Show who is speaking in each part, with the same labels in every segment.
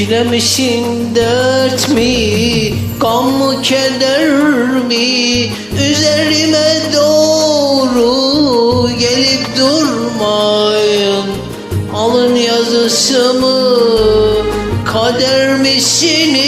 Speaker 1: Yüklemişsin dert mi, gam mı keder mi? Üzerime doğru gelip durmayın. Alın yazısı mı, kader misiniz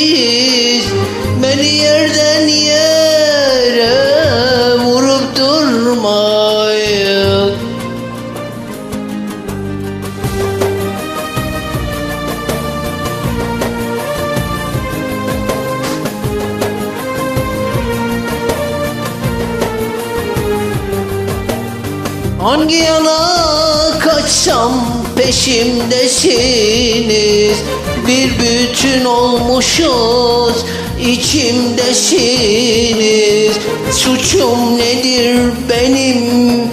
Speaker 1: Hangi yana kaçsam peşimdesiniz? Bir bütün olmuşuz içimdesiniz. Suçum nedir benim?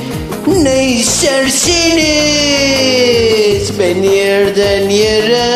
Speaker 1: Ne istersiniz? Beni yerden yere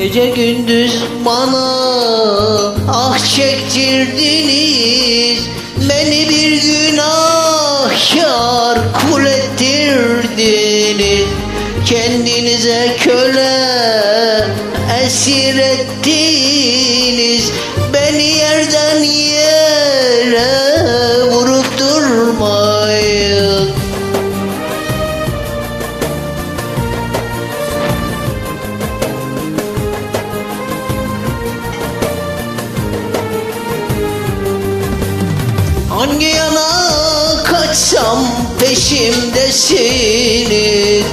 Speaker 1: Gece gündüz bana ah çektirdiniz. Beni bir günahkar kul ettirdiniz. Kendinize köle esir ettiniz. Beni yerden peşimdesiniz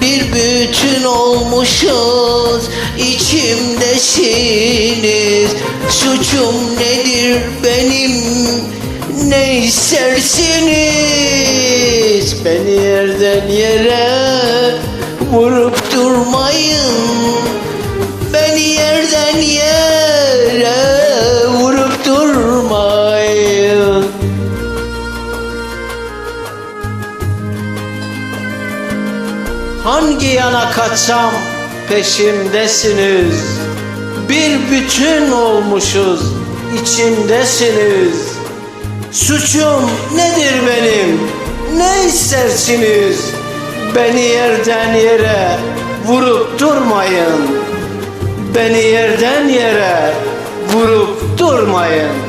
Speaker 1: Bir bütün olmuşuz içimdesiniz Suçum nedir benim? Ne istersiniz? Beni yerden yere vurup durmayın
Speaker 2: Yana kaçsam peşimdesiniz. Bir bütün olmuşuz içimdesiniz Suçum nedir benim? Ne istersiniz? Beni yerden yere vurup durmayın. Beni yerden yere vurup durmayın